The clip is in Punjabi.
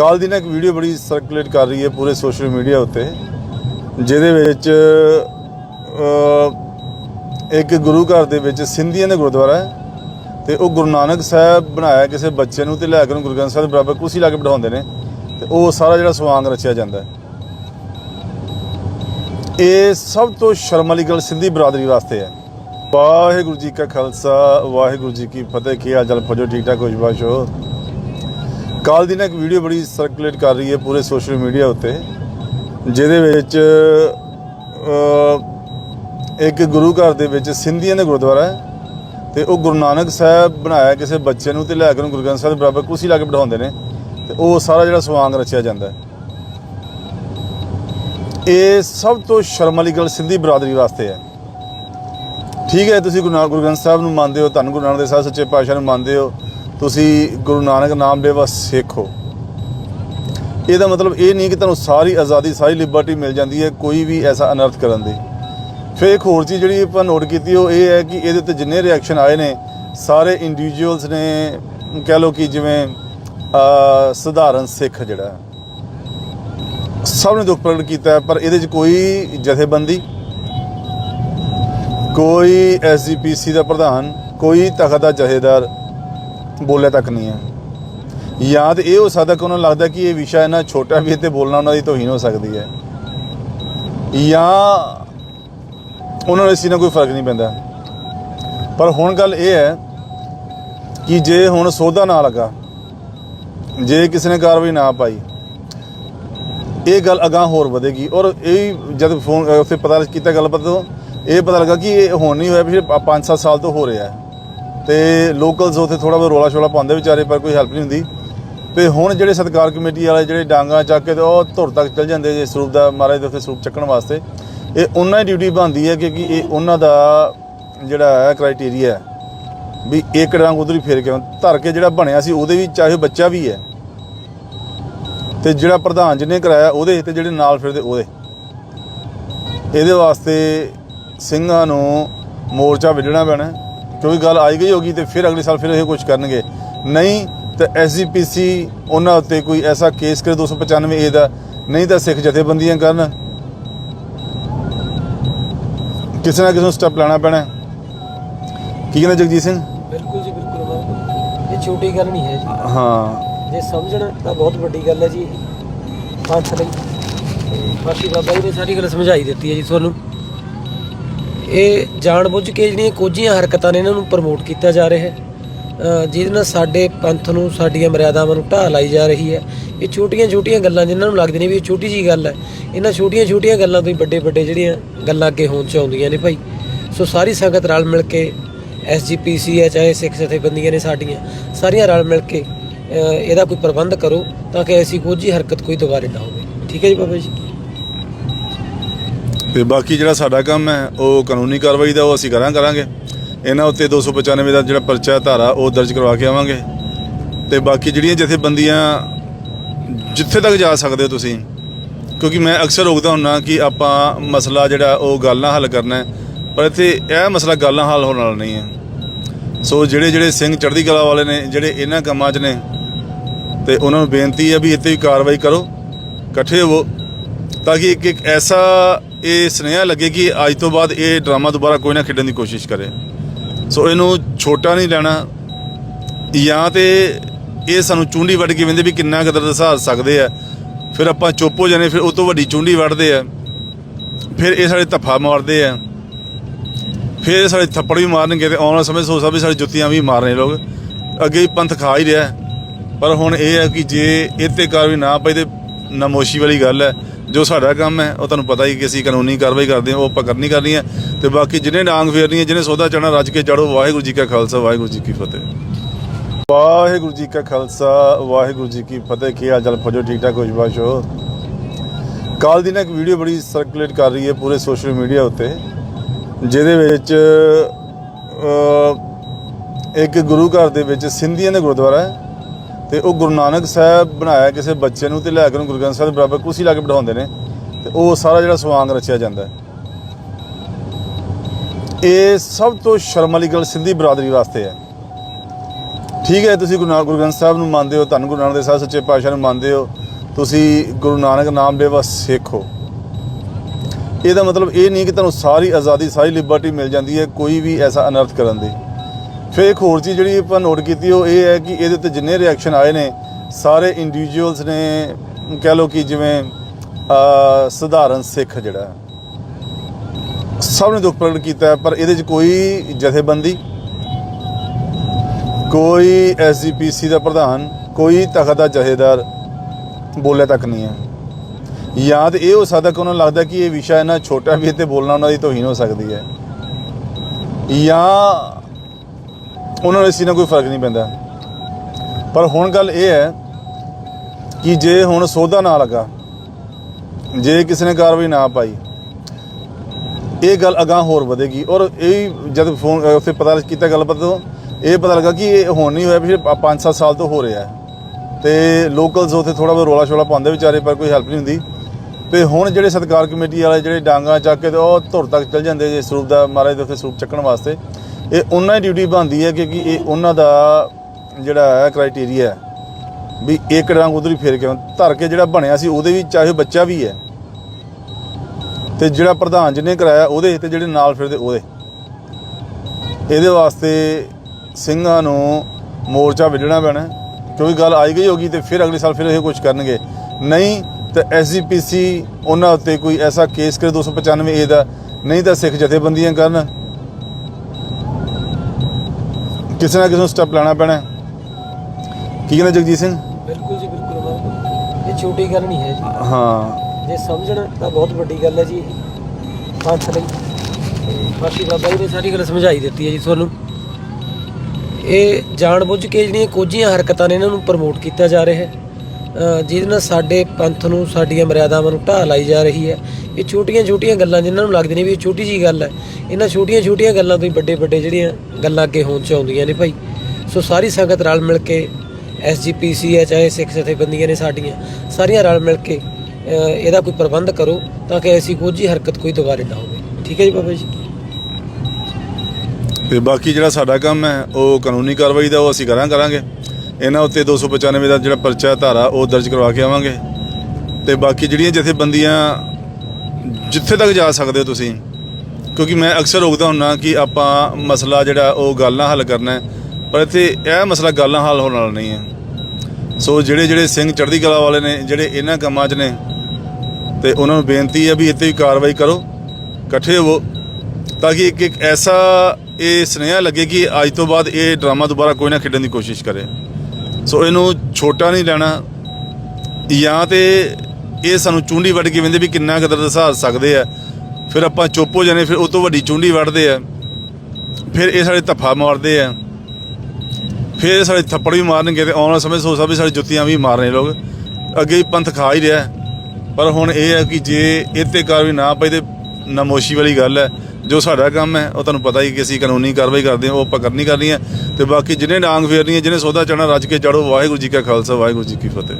ਕੱਲ ਦੀ ਨਾ ਇੱਕ ਵੀਡੀਓ ਬੜੀ ਸਰਕੂਲੇਟ ਕਰ ਰਹੀ ਹੈ ਪੂਰੇ ਸੋਸ਼ਲ ਮੀਡੀਆ ਉੱਤੇ, ਜਿਹਦੇ ਵਿੱਚ ਇੱਕ ਗੁਰੂ ਘਰ ਦੇ ਵਿੱਚ ਸਿੰਧੀਆਂ ਦਾ ਗੁਰਦੁਆਰਾ ਹੈ ਤੇ ਉਹ ਗੁਰੂ ਨਾਨਕ ਸਾਹਿਬ ਬਣਾਇਆ ਕਿਸੇ ਬੱਚੇ ਨੂੰ ਤੇ ਲੈ ਕੇ ਉਹਨੂੰ ਗੁਰੂ ਗ੍ਰੰਥ ਸਾਹਿਬ ਦੇ ਬਰਾਬਰ ਕੁਰਸੀ ਲਾ ਕੇ ਬਿਠਾਉਂਦੇ ਨੇ ਤੇ ਉਹ ਸਾਰਾ ਜਿਹੜਾ ਸਵਾਂਗ ਰਚਿਆ ਜਾਂਦਾ ਹੈ। ਇਹ ਸਭ ਤੋਂ ਸ਼ਰਮ ਵਾਲੀ ਗੱਲ ਸਿੰਧੀ ਬਰਾਦਰੀ ਵਾਸਤੇ ਹੈ। ਵਾਹਿਗੁਰੂ ਜੀ ਕਾ ਖਾਲਸਾ, ਵਾਹਿਗੁਰੂ ਜੀ ਕੀ ਫਤਿਹ, ਕੀ ਹਾਲ ਚਾਲ? ਫਜੋ ਠੀਕ ਠਾਕ ਖੁਸ਼ਬਾਸ਼ ਹੋ। ਕੱਲ ਦੀ ਨਾ ਇੱਕ ਵੀਡੀਓ ਬੜੀ ਸਰਕੂਲੇਟ ਕਰ ਰਹੀ ਹੈ ਪੂਰੇ ਸੋਸ਼ਲ ਮੀਡੀਆ ਉੱਤੇ, ਜਿਹਦੇ ਵਿੱਚ ਇੱਕ ਗੁਰੂ ਘਰ ਦੇ ਵਿੱਚ ਸਿੰਧੀਆਂ ਦਾ ਗੁਰਦੁਆਰਾ ਹੈ ਤੇ ਉਹ ਗੁਰੂ ਨਾਨਕ ਸਾਹਿਬ ਬਣਾਇਆ ਕਿਸੇ ਬੱਚੇ ਨੂੰ ਤੇ ਲੈ ਕੇ ਉਹਨੂੰ ਗੁਰੂ ਗ੍ਰੰਥ ਸਾਹਿਬ ਦੇ ਬਰਾਬਰ ਕੁਰਸੀ ਲਾ ਕੇ ਬਿਠਾਉਂਦੇ ਨੇ ਤੇ ਉਹ ਸਾਰਾ ਜਿਹੜਾ ਸਵਾਂਗ ਰਚਿਆ ਜਾਂਦਾ ਹੈ। ਇਹ ਸਭ ਤੋਂ ਸ਼ਰਮ ਵਾਲੀ ਗੱਲ ਸਿੰਧੀ ਬਰਾਦਰੀ ਵਾਸਤੇ ਹੈ। ਠੀਕ ਹੈ, ਤੁਸੀਂ ਗੁਰੂ ਨਾਨਕ ਗੁਰੂ ਗ੍ਰੰਥ ਸਾਹਿਬ ਨੂੰ ਮੰਨਦੇ ਹੋ, ਧੰਨ ਗੁਰੂ ਨਾਨਕ ਦੇਵ ਸਾਹਿਬ ਸੱਚੇ ਪਾਤਸ਼ਾਹ ਨੂੰ ਮੰਨਦੇ ਹੋ ਤੁਸੀਂ ਗੁਰੂ ਨਾਨਕ ਨਾਮ ਦੇ ਸਿੱਖ। ਹੋ ਇਹਦਾ ਮਤਲਬ ਇਹ ਨਹੀਂ ਕਿ ਤੁਹਾਨੂੰ ਸਾਰੀ ਆਜ਼ਾਦੀ, ਸਾਰੀ ਲਿਬਰਟੀ ਮਿਲ ਜਾਂਦੀ ਹੈ, ਕੋਈ ਵੀ ਐਸਾ ਅਨਰਥ ਕਰਨ ਦੀ। ਫਿਰ ਇੱਕ ਹੋਰ ਚੀਜ਼ ਜਿਹੜੀ ਆਪਾਂ ਨੋਟ ਕੀਤੀ, ਉਹ ਇਹ ਹੈ ਕਿ ਇਹਦੇ ਉੱਤੇ ਜਿੰਨੇ ਰਿਐਕਸ਼ਨ ਆਏ ਨੇ, ਸਾਰੇ ਇੰਡੀਵਿਜੂਅਲਸ ਨੇ, ਕਹਿ ਲਓ ਕਿ ਜਿਵੇਂ ਸਧਾਰਨ ਸਿੱਖ ਜਿਹੜਾ ਸਭ ਨੇ ਦੁੱਖ ਪ੍ਰਗਟ ਕੀਤਾ ਪਰ ਇਹਦੇ 'ਚ ਕੋਈ ਜਥੇਬੰਦੀ, ਕੋਈ ਐਸਜੀਪੀਸੀ ਦਾ ਪ੍ਰਧਾਨ, ਕੋਈ ਤਖਤ ਦਾ ਜਥੇਦਾਰ ਬੋਲਿਆ ਤੱਕ ਨਹੀਂ ਹੈ। ਜਾਂ ਤੇ ਇਹ ਹੋ ਸਕਦਾ ਕਿ ਉਹਨਾਂ ਨੂੰ ਲੱਗਦਾ ਕਿ ਇਹ ਵਿਸ਼ਾ ਇੰਨਾ ਛੋਟਾ ਵੀ ਇੱਥੇ ਬੋਲਣਾ ਉਹਨਾਂ ਦੀ ਤੋਹੀਨ ਹੋ ਸਕਦੀ ਹੈ। ਜਾਂ ਉਹਨਾਂ ਨੂੰ ਇਸ ਨਾਲ ਕੋਈ ਫ਼ਰਕ ਨਹੀਂ ਪੈਂਦਾ। ਪਰ ਹੁਣ ਗੱਲ ਇਹ ਹੈ ਕਿ ਜੇ ਹੁਣ ਸੋਧਾ ਨਾ ਲੱਗਾ, ਜੇ ਕਿਸੇ ਨੇ ਕਾਰਵਾਈ ਨਾ ਪਾਈ, ਇਹ ਗੱਲ ਅਗਾਹ ਹੋਰ ਵਧੇਗੀ। ਔਰ ਇਹ ਜਦ ਫੋਨ ਉੱਥੇ ਪਤਾ ਕੀਤਾ ਗੱਲਬਾਤ ਤੋਂ, ਇਹ ਪਤਾ ਲੱਗਾ ਕਿ ਇਹ ਹੁਣ ਨਹੀਂ ਹੋਇਆ, ਪਿਛਲੇ 5-7 ਸਾਲ ਤੋਂ ਹੋ ਰਿਹਾ ਹੈ। ਤੇ ਲੋਕਲਸ ਉੱਥੇ ਥੋੜਾ ਬਹੁਤ ਰੋਲਾ ਸ਼ੋਲਾ ਪਾਉਂਦੇ ਵਿਚਾਰੇ, ਪਰ ਕੋਈ ਹੈਲਪ ਨਹੀਂ ਹੁੰਦੀ। ਤੇ ਹੁਣ ਜਿਹੜੇ ਸਤਕਾਰ ਕਮੇਟੀ ਵਾਲੇ, ਜਿਹੜੇ ਡਾਂਗਾ ਚੱਕ ਕੇ ਤੇ ਉਹ ਧੁਰ ਤੱਕ ਚਲ ਜਾਂਦੇ ਜੇ ਸਰੂਪ ਦਾ ਮਹਾਰਾਜ ਦੇ ਉੱਤੇ ਸਰੂਪ ਚੱਕਣ ਵਾਸਤੇ। ਇਹ ਉਹਨਾਂ ਦੀ ਡਿਊਟੀ ਬਣਦੀ ਹੈ ਕਿਉਂਕਿ ਇਹ ਉਹਨਾਂ ਦਾ ਜਿਹੜਾ ਹੈ ਕ੍ਰਾਈਟੇਰੀਆ ਹੈ ਵੀ ਇੱਕ ਡਾਂਗ ਉਧਰ ਹੀ ਫੇਰ ਕੇ ਧਰ ਕੇ ਜਿਹੜਾ ਬਣਿਆ ਸੀ, ਉਹਦੇ ਵੀ ਚਾਹੇ ਬੱਚਾ ਵੀ ਹੈ। ਤੇ ਜਿਹੜਾ ਪ੍ਰਧਾਨ ਜਿਹਨੇ ਕਰਾਇਆ, ਉਹਦੇ ਤੇ ਜਿਹੜੇ ਨਾਲ ਫਿਰਦੇ, ਉਹਦੇ। ਇਹਦੇ ਵਾਸਤੇ ਸਿੰਘਾਂ ਨੂੰ ਮੋਰਚਾ ਵਿੱਢਣਾ ਪੈਣਾ ਕਿਉਂਕਿ ਗੱਲ ਆਈ ਗਈ ਹੋਗੀ ਤੇ ਫਿਰ ਅਗਲੇ ਸਾਲ ਫਿਰ ਇਹ ਕੁਝ ਕਰਨਗੇ। ਨਹੀਂ ਤੇ ਐਸਜੀਪੀਸੀ ਉਹਨਾਂ ਉੱਤੇ ਕੋਈ ਐਸਾ ਕੇਸ ਕਰੇ 295 ਏ ਦਾ। ਨਹੀਂ ਤਾਂ ਸਿੱਖ ਜਥੇਬੰਦੀਆਂ ਕਰਨ। ਕਿਸੇ ਨਾ ਕਿਸੇ ਨੂੰ ਸਟੈਪ ਲੈਣਾ ਪੈਣਾ। ਕੀ ਕਹਿੰਦੇ ਜਗਜੀਤ ਸਿੰਘ? ਬਿਲਕੁਲ ਜੀ ਬਿਲਕੁਲ। ਇਹ ਛੋਟੀ ਗੱਲ ਨਹੀਂ ਹੈ ਜੀ। ਹਾਂ। ਜੇ ਸਮਝਣ ਤਾਂ ਬਹੁਤ ਵੱਡੀ ਗੱਲ ਹੈ ਜੀ। ਪੰਥ ਲਈ। ਤੇ ਬਾਕੀ ਬਾਬਾ ਜੀ ਨੇ ਸਾਰੀ ਗੱਲ ਸਮਝਾਈ ਦਿੱਤੀ ਹੈ ਜੀ ਤੁਹਾਨੂੰ। ਇਹ ਜਾਣਬੁੱਝ ਕੇ ਜਿਹੜੀਆਂ ਕੋਝੀਆਂ ਹਰਕਤਾਂ ਨੇ ਇਹਨਾਂ ਨੂੰ ਪ੍ਰਮੋਟ ਕੀਤਾ ਜਾ ਰਿਹਾ ਹੈ। ਜਿਹਦੇ ਨਾਲ ਸਾਡੇ ਪੰਥ ਨੂੰ, ਸਾਡੀਆਂ ਮਰਿਆਦਾਵਾਂ ਨੂੰ ਢਾਹ ਲਾਈ ਜਾ ਰਹੀ ਹੈ। ਇਹ ਛੋਟੀਆਂ-ਛੋਟੀਆਂ ਗੱਲਾਂ ਜਿਨ੍ਹਾਂ ਨੂੰ ਲੱਗਦੀਆਂ ਨੇ ਵੀ ਇਹ ਛੋਟੀ ਜੀ ਗੱਲ ਹੈ। ਇਹਨਾਂ ਛੋਟੀਆਂ-ਛੋਟੀਆਂ ਗੱਲਾਂ ਤੋਂ ਹੀ ਵੱਡੇ-ਵੱਡੇ ਜਿਹੜੀਆਂ ਗੱਲਾਂ ਅੱਗੇ ਹੋਣ ਚ ਆਉਂਦੀਆਂ ਨੇ ਭਾਈ। ਸੋ ਸਾਰੀ ਸੰਗਤ ਰਲ ਮਿਲ ਕੇ ਐਸਜੀਪੀਸੀ ਹੈ, ਚਾਹੇ ਸਿੱਖ ਜਥੇਬੰਦੀਆਂ ਨੇ ਸਾਡੀਆਂ, ਸਾਰੀਆਂ ਰਲ ਮਿਲ ਕੇ ਇਹਦਾ ਕੋਈ ਪ੍ਰਬੰਧ ਕਰੋ ਤਾਂ ਕਿ ਐਸੀ ਕੋਝੀ ਹਰਕਤ ਕੋਈ ਦੁਬਾਰੇ ਨਾ ਹੋਵੇ। ਠੀਕ ਹੈ ਜੀ ਬਾਬਾ ਜੀ? ਤੇ ਬਾਕੀ ਜਿਹੜਾ ਸਾਡਾ ਕੰਮ ਹੈ, ਉਹ ਕਾਨੂੰਨੀ ਕਾਰਵਾਈ ਦਾ ਉਹ ਅਸੀਂ ਕਰਾਂ ਕਰਾਂਗੇ। ਇਹਨਾਂ ਉੱਤੇ 295 ਦਾ ਜਿਹੜਾ ਪਰਚਾ ਧਾਰਾ, ਉਹ ਦਰਜ ਕਰਵਾ ਕੇ ਆਵਾਂਗੇ। ਤੇ ਬਾਕੀ ਜਿਹੜੀਆਂ ਜਥੇਬੰਦੀਆਂ ਜਿੱਥੇ ਤੱਕ ਜਾ ਸਕਦੇ ਹੋ ਤੁਸੀਂ, ਕਿਉਂਕਿ ਮੈਂ ਅਕਸਰ ਰੋਕਦਾ ਹੁੰਨਾ ਕਿ ਆਪਾਂ ਮਸਲਾ ਜਿਹੜਾ, ਉਹ ਗੱਲ ਨਾਲ ਹੱਲ ਕਰਨਾ ਪਰ ਇੱਥੇ ਇਹ ਮਸਲਾ ਗੱਲ ਨਾਲ ਹੱਲ ਹੋਣ ਵਾਲਾ ਨਹੀਂ ਹੈ। ਸੋ ਜਿਹੜੇ ਜਿਹੜੇ ਸਿੰਘ ਚੜ੍ਹਦੀ ਕਲਾ ਵਾਲੇ ਨੇ, ਜਿਹੜੇ ਇਹਨਾਂ ਕੰਮਾਂ 'ਚ ਨੇ, ਤੇ ਉਹਨਾਂ ਨੂੰ ਬੇਨਤੀ ਹੈ ਵੀ ਇੱਥੇ ਵੀ ਕਾਰਵਾਈ ਕਰੋ, ਇਕੱਠੇ ਹੋਵੋ, ਤਾਂ ਕਿ ਇੱਕ ਇੱਕ ਐਸਾ ਇਹ ਸੁਨੇਹਾ ਲੱਗੇ ਕਿ ਅੱਜ ਤੋਂ ਬਾਅਦ ਇਹ ਡਰਾਮਾ ਦੁਬਾਰਾ ਕੋਈ ਨਾ ਖੇਡਣ ਦੀ ਕੋਸ਼ਿਸ਼ ਕਰੇ। ਸੋ ਇਹਨੂੰ ਛੋਟਾ ਨਹੀਂ ਲੈਣਾ। ਜਾਂ ਤੇ ਇਹ ਸਾਨੂੰ ਚੁੰਡੀ ਵੱਢ ਕੇ ਵੰਦੇ ਵੀ ਕਿੰਨਾ ਕਦਰ ਦਸਾ ਸਕਦੇ ਆ। ਫਿਰ ਆਪਾਂ ਚੁੱਪ ਹੋ ਜਾਣੇ, ਫਿਰ ਉਹ ਤੋਂ ਵੱਡੀ ਚੁੰਡੀ ਵੱਢਦੇ ਆ। ਫਿਰ ਇਹ ਸਾਡੇ ਧੱਫਾ ਮਾਰਦੇ ਆ। ਫਿਰ ਇਹ ਸਾਡੇ ਥੱਪੜ ਵੀ ਮਾਰਨਗੇ ਤੇ ਆਉਣ ਵਾਲੇ ਸਮੇਂ 'ਚ ਵੀ ਸਾਡੇ ਜੁੱਤੀਆਂ ਵੀ ਮਾਰਨੇ ਲੋਕ। ਅੱਗੇ ਹੀ ਪੰਥ ਖਾ ਹੀ ਰਿਹਾ। ਪਰ ਹੁਣ ਇਹ ਹੈ ਕਿ ਜੇ ਇਹ ਤੇ ਕਾਰਵਾਈ ਨਾ ਪਈ ਤੇ ਨਮੋਸ਼ੀ ਵਾਲੀ ਗੱਲ ਹੈ। ਜੋ ਸਾਡਾ ਕੰਮ ਹੈ, ਉਹ ਤੁਹਾਨੂੰ ਪਤਾ ਹੀ ਕਿ ਅਸੀਂ ਕਾਨੂੰਨੀ ਕਾਰਵਾਈ ਕਰਦੇ ਹਾਂ, ਉਹ ਆਪਾਂ ਕਰਨੀ ਕਰਨੀ ਹੈ। ਤੇ ਬਾਕੀ ਜਿਹਨੇ ਡਾਂਗ ਫੇਰਨੀ ਹੈ ਜਿਹਨੇ ਸੋਧਾ ਚਣਾ ਰੱਜ ਕੇ ਚੜੋ ਵਾਹਿਗੁਰੂ ਜੀ ਕਾ ਖਾਲਸਾ, ਵਾਹਿਗੁਰੂ ਜੀ ਕੀ ਫਤਿਹ। ਵਾਹਿਗੁਰੂ ਜੀ ਕਾ ਖਾਲਸਾ, ਵਾਹਿਗੁਰੂ ਜੀ ਕੀ ਫਤਿਹ। ਕੀ ਹਾਲ ਚਾਲ? ਫਜੋ, ਠੀਕ ਠਾਕ? ਹੋ ਜਵਾਸ਼ੋ ਕੱਲ ਦੀ ਨਾ ਇੱਕ ਵੀਡੀਓ ਬੜੀ ਸਰਕੂਲੇਟ ਕਰ ਰਹੀ ਹੈ ਪੂਰੇ ਸੋਸ਼ਲ ਮੀਡੀਆ ਉੱਤੇ, ਜਿਹਦੇ ਵਿੱਚ ਇੱਕ ਗੁਰੂ ਘਰ ਦੇ ਵਿੱਚ, ਸਿੰਧੀਆਂ ਦਾ ਗੁਰਦੁਆਰਾ ਹੈ। ਤੇ ਉਹ ਗੁਰੂ ਨਾਨਕ ਸਾਹਿਬ ਬਣਾਇਆ ਕਿਸੇ ਬੱਚੇ ਨੂੰ ਤੇ ਲੈ ਕੇ ਉਹਨੂੰ ਗੁਰੂ ਗ੍ਰੰਥ ਸਾਹਿਬ ਦੇ ਬਰਾਬਰ ਕੁਰਸੀ ਲਾ ਕੇ ਬਿਠਾਉਂਦੇ ਨੇ ਤੇ ਉਹ ਸਾਰਾ ਜਿਹੜਾ ਸਵਾਂਗ ਰਚਿਆ ਜਾਂਦਾ ਹੈ। ਇਹ ਸਭ ਤੋਂ ਸ਼ਰਮ ਵਾਲੀ ਗੱਲ ਸਿੰਧੀ ਬਰਾਦਰੀ ਵਾਸਤੇ ਹੈ। ਠੀਕ ਹੈ, ਤੁਸੀਂ ਗੁਰੂ ਨਾਨਕ, ਗੁਰੂ ਗ੍ਰੰਥ ਸਾਹਿਬ ਨੂੰ ਮੰਨਦੇ ਹੋ, ਧੰਨ ਗੁਰੂ ਨਾਨਕ ਦੇ ਸਾਹਿਬ ਸੱਚੇ ਪਾਤਸ਼ਾਹ ਨੂੰ ਮੰਨਦੇ ਹੋ, ਤੁਸੀਂ ਗੁਰੂ ਨਾਨਕ ਨਾਮ ਦੇ ਬਸ ਸਿੱਖ ਹੋ। ਇਹਦਾ ਮਤਲਬ ਇਹ ਨਹੀਂ ਕਿ ਤੁਹਾਨੂੰ ਸਾਰੀ ਆਜ਼ਾਦੀ, ਸਾਰੀ ਲਿਬਰਟੀ ਮਿਲ ਜਾਂਦੀ ਹੈ, ਕੋਈ ਵੀ ਐਸਾ ਅਨਰਥ ਕਰਨ ਦੀ। ਫਿਰ ਇੱਕ ਹੋਰ ਚੀਜ਼ ਜਿਹੜੀ ਆਪਾਂ ਨੋਟ ਕੀਤੀ, ਉਹ ਇਹ ਹੈ ਕਿ ਇਹਦੇ ਉੱਤੇ ਜਿੰਨੇ ਰਿਐਕਸ਼ਨ ਆਏ ਨੇ, ਸਾਰੇ ਇੰਡੀਵਿਜੂਅਲਸ ਨੇ ਕਹਿ ਲਓ ਕਿ ਜਿਵੇਂ ਸਧਾਰਨ ਸਿੱਖ ਜਿਹੜਾ ਸਭ ਨੇ ਦੁੱਖ ਪ੍ਰਗਟ ਕੀਤਾ ਪਰ ਇਹਦੇ 'ਚ ਕੋਈ ਜਥੇਬੰਦੀ, ਕੋਈ ਐਸਜੀਪੀਸੀ ਦਾ ਪ੍ਰਧਾਨ, ਕੋਈ ਤਖਤ ਦਾ ਜਥੇਦਾਰ ਬੋਲਿਆ ਤੱਕ ਨਹੀਂ ਹੈ। ਜਾਂ ਤੇ ਇਹ ਹੋ ਸਕਦਾ ਕਿ ਉਹਨਾਂ ਨੂੰ ਲੱਗਦਾ ਕਿ ਇਹ ਵਿਸ਼ਾ ਇੰਨਾ ਛੋਟਾ ਵੀ ਤੇ ਬੋਲਣਾ ਉਹਨਾਂ ਦੀ ਤੋਹੀਨ ਹੋ ਸਕਦੀ ਹੈ। ਜਾਂ ਉਹਨਾਂ ਨੂੰ ਇਸ ਚੀਜ਼ ਨਾਲ ਕੋਈ ਫ਼ਰਕ ਨਹੀਂ ਪੈਂਦਾ। ਪਰ ਹੁਣ ਗੱਲ ਇਹ ਹੈ ਕਿ ਜੇ ਹੁਣ ਸੋਧਾ ਨਾ ਲੱਗਾ, ਜੇ ਕਿਸੇ ਨੇ ਕਾਰਵਾਈ ਨਾ ਪਾਈ, ਇਹ ਗੱਲ ਅਗਾਹ ਹੋਰ ਵਧੇਗੀ। ਔਰ ਇਹ ਜਦ ਫੋਨ ਉੱਥੇ ਪਤਾ ਕੀਤਾ ਗੱਲਬਾਤ ਤੋਂ, ਇਹ ਪਤਾ ਲੱਗਾ ਕਿ ਇਹ ਹੁਣ ਨਹੀਂ ਹੋਇਆ, ਪਿਛਲੇ 5-7 ਸਾਲ ਤੋਂ ਹੋ ਰਿਹਾ ਹੈ। ਤੇ ਲੋਕਲਸ ਉੱਥੇ ਥੋੜਾ ਬਹੁਤ ਰੋਲਾ ਛੋਲਾ ਪਾਉਂਦੇ ਵਿਚਾਰੇ, ਪਰ ਕੋਈ ਹੈਲਪ ਨਹੀਂ ਹੁੰਦੀ। ਤੇ ਹੁਣ ਜਿਹੜੇ ਸਤਕਾਰ ਕਮੇਟੀ ਵਾਲੇ, ਜਿਹੜੇ ਡਾਂਗਾ ਚੱਕ ਕੇ ਤੇ ਉਹ ਧੁਰ ਤੱਕ ਚਲ ਜਾਂਦੇ, ਜੇ ਸਰੂਪ ਦਾ ਮਹਾਰਾਜ ਦੇ ਉੱਥੇ ਸਰੂਪ ਚੱਕਣ ਵਾਸਤੇ ਇਹ ਉਹਨਾਂ ਦੀ ਡਿਊਟੀ ਬਣਦੀ ਹੈ ਕਿਉਂਕਿ ਇਹ ਉਹਨਾਂ ਦਾ ਜਿਹੜਾ ਹੈ ਕ੍ਰਾਈਟੇਰੀਆ ਵੀ ਇੱਕ ਡਾਂਗ ਉਧਰ ਹੀ ਫੇਰ ਕੇ ਆਉਣ। ਧਰ ਕੇ ਜਿਹੜਾ ਬਣਿਆ ਸੀ, ਉਹਦੇ ਵੀ ਚਾਹੇ ਬੱਚਾ ਵੀ ਹੈ। ਤੇ ਜਿਹੜਾ ਪ੍ਰਧਾਨ ਜਿਹਨੇ ਕਰਾਇਆ, ਉਹਦੇ ਤੇ ਜਿਹੜੇ ਨਾਲ ਫਿਰਦੇ, ਉਹਦੇ। ਇਹਦੇ ਵਾਸਤੇ ਸਿੰਘਾਂ ਨੂੰ ਮੋਰਚਾ ਵਿਢਣਾ ਪੈਣਾ ਕਿਉਂਕਿ ਗੱਲ ਆਈ ਗਈ ਹੋਗੀ ਤੇ ਫਿਰ ਅਗਲੇ ਸਾਲ ਫਿਰ ਇਹ ਕੁਝ ਕਰਨਗੇ। ਨਹੀਂ ਤਾਂ ਐਸਜੀਪੀਸੀ ਉਹਨਾਂ ਉੱਤੇ ਕੋਈ ਐਸਾ ਕੇਸ ਕਰੇ 295 ਏ ਦਾ। ਨਹੀਂ ਤਾਂ ਸਿੱਖ ਜਥੇਬੰਦੀਆਂ ਕਰਨ। ਕਿਸੇ ਨਾ ਕਿਸੇ ਨੂੰ ਸਟੈਪ ਲੈਣਾ ਪੈਣਾ ਹੈ। ਕੀ ਕਹਿੰਦਾ ਜਗਜੀਤ ਸਿੰਘ? ਬਿਲਕੁਲ ਜੀ ਬਿਲਕੁਲ। ਇਹ ਛੋਟੀ ਗੱਲ ਨਹੀਂ ਹੈ ਜੀ। ਹਾਂ। ਜੇ ਸਮਝਣ ਤਾਂ ਬਹੁਤ ਵੱਡੀ ਗੱਲ ਹੈ ਜੀ। ਪੰਥ ਲਈ। ਤੇ ਬਾਕੀ ਬਾਬਾ ਜੀ ਨੇ ਸਾਰੀ ਗੱਲ ਸਮਝਾਈ ਦਿੱਤੀ ਹੈ ਜੀ ਤੁਹਾਨੂੰ। ਇਹ ਜਾਣਬੁੱਝ ਕੇ ਜਿਹੜੀਆਂ ਕੋਝੀਆਂ ਹਰਕਤਾਂ ਨੇ ਇਹਨਾਂ ਨੂੰ ਪ੍ਰਮੋਟ ਕੀਤਾ ਜਾ ਰਿਹਾ ਹੈ। ਜਿਹਦੇ ਨਾਲ ਸਾਡੇ ਪੰਥ ਨੂੰ, ਸਾਡੀਆਂ ਮਰਿਆਦਾਵਾਂ ਨੂੰ ਢਾਹ ਲਾਈ ਜਾ ਰਹੀ ਹੈ। ਇਹ ਛੋਟੀਆਂ ਛੋਟੀਆਂ ਗੱਲਾਂ ਜਿਨ੍ਹਾਂ ਨੂੰ ਲੱਗਦੇ ਨੇ ਵੀ ਇਹ ਛੋਟੀ ਜੀ ਗੱਲ ਹੈ। ਇਹਨਾਂ ਛੋਟੀਆਂ ਛੋਟੀਆਂ ਗੱਲਾਂ ਤੋਂ ਹੀ ਵੱਡੇ ਵੱਡੇ ਜਿਹੜੀਆਂ ਗੱਲਾਂ ਅੱਗੇ ਹੋਣ ਚ ਆਉਂਦੀਆਂ ਨੇ ਭਾਈ। ਸੋ ਸਾਰੀ ਸੰਗਤ ਰਲ ਮਿਲ ਕੇ ਐਸਜੀਪੀਸੀ ਹੈ, ਚਾਹੇ ਸਿੱਖ ਜਥੇਬੰਦੀਆਂ ਨੇ ਸਾਡੀਆਂ, ਸਾਰੀਆਂ ਰਲ ਮਿਲ ਕੇ ਇਹਦਾ ਕੋਈ ਪ੍ਰਬੰਧ ਕਰੋ ਤਾਂ ਕਿ ਐਸੀ ਕੋਝੀ ਹਰਕਤ ਕੋਈ ਦੁਬਾਰੇ ਨਾ ਹੋਵੇ। ਠੀਕ ਹੈ ਜੀ ਬਾਬਾ ਜੀ? ਤੇ ਬਾਕੀ ਜਿਹੜਾ ਸਾਡਾ ਕੰਮ ਹੈ, ਉਹ ਕਾਨੂੰਨੀ ਕਾਰਵਾਈ ਦਾ ਉਹ ਅਸੀਂ ਕਰਾਂ ਕਰਾਂਗੇ। ਇਹਨਾਂ ਉੱਤੇ 295 ਦਾ ਜਿਹੜਾ ਪਰਚਾ ਧਾਰਾ, ਉਹ ਦਰਜ ਕਰਵਾ ਕੇ ਆਵਾਂਗੇ। ਤੇ ਬਾਕੀ ਜਿਹੜੀਆਂ ਜਥੇਬੰਦੀਆਂ ਜਿੱਥੇ ਤੱਕ ਜਾ ਸਕਦੇ ਹੋ ਤੁਸੀਂ, ਕਿਉਂਕਿ ਮੈਂ ਅਕਸਰ ਰੋਕਦਾ ਹੁੰਨਾ ਕਿ ਆਪਾਂ ਮਸਲਾ ਜਿਹੜਾ, ਉਹ ਗੱਲ ਨਾਲ ਹੱਲ ਕਰਨਾ ਹੈ, ਪਰ ਇੱਥੇ ਇਹ ਮਸਲਾ ਗੱਲ ਨਾਲ ਹੱਲ ਹੋਣ ਵਾਲਾ ਨਹੀਂ ਹੈ। ਸੋ ਜਿਹੜੇ ਜਿਹੜੇ ਸਿੰਘ ਚੜ੍ਹਦੀ ਕਲਾ ਵਾਲੇ ਨੇ, ਜਿਹੜੇ ਇਹਨਾਂ ਕੰਮਾਂ 'ਚ ਨੇ, ਤੇ ਉਹਨਾਂ ਨੂੰ ਬੇਨਤੀ ਹੈ ਵੀ ਇੱਥੇ ਵੀ ਕਾਰਵਾਈ ਕਰੋ, ਇਕੱਠੇ ਹੋਵੋ, ਤਾਂ ਕਿ ਇੱਕ ਇੱਕ ਐਸਾ ਇਹ ਸੁਨੇਹਾ ਲੱਗੇ ਕਿ ਅੱਜ ਤੋਂ ਬਾਅਦ ਇਹ ਡਰਾਮਾ ਦੁਬਾਰਾ ਕੋਈ ਨਾ ਖੇਡਣ ਦੀ ਕੋਸ਼ਿਸ਼ ਕਰੇ। ਸੋ ਇਹਨੂੰ ਛੋਟਾ ਨਹੀਂ ਲੈਣਾ। ਜਾਂ ਤੇ ਇਹ ਸਾਨੂੰ ਚੁੰਡੀ ਵੱਢ ਕੇ ਵੰਦੇ ਵੀ ਕਿੰਨਾ ਕਦਰ ਦਸਾ ਸਕਦੇ ਆ। ਫਿਰ ਆਪਾਂ ਚੁੱਪ ਹੋ ਜਾਣੇ ਫਿਰ ਉਹ ਤੋਂ ਵੱਡੀ ਚੁੰਡੀ ਵੱਢਦੇ ਆ। ਫਿਰ ਇਹ ਸਾਡੇ ਧੱਫਾ ਮਾਰਦੇ ਆ। ਫਿਰ ਇਹ ਸਾਡੇ ਥੱਪੜ ਵੀ ਮਾਰਨਗੇ ਤੇ ਆਉਣ ਵਾਲੇ ਸਮੇਂ 'ਚ ਸੋਚਦਾ ਵੀ ਸਾਡੇ ਜੁੱਤੀਆਂ ਵੀ ਮਾਰਨੇ ਲੋਕ। ਅੱਗੇ ਹੀ ਪੰਥ ਖਾ ਹੀ ਰਿਹਾ। ਪਰ ਹੁਣ ਇਹ ਹੈ ਕਿ ਜੇ ਇਹ ਤੇ ਵੀ ਨਾ ਪਈ ਤੇ ਨਮੋਸ਼ੀ ਵਾਲੀ ਗੱਲ ਹੈ। ਜੋ ਸਾਡਾ ਕੰਮ ਹੈ, ਉਹ ਤੁਹਾਨੂੰ ਪਤਾ ਹੀ ਕਿ ਅਸੀਂ ਕਾਨੂੰਨੀ ਕਾਰਵਾਈ ਕਰਦੇ ਹਾਂ, ਉਹ ਆਪਾਂ ਕਰਨੀ ਕਰਨੀ ਹੈ। ਤੇ ਬਾਕੀ ਜਿਹਨੇ ਡਾਂਗ ਫੇਰਨੀ ਹੈ, ਜਿਹਨੇ ਸੋਧਾ ਚੜਨਾ ਰੱਜ ਕੇ ਚੜੋ ਵਾਹਿਗੁਰੂ ਜੀ ਕਾ ਖਾਲਸਾ, ਵਾਹਿਗੁਰੂ ਜੀ ਕੀ ਫਤਿਹ।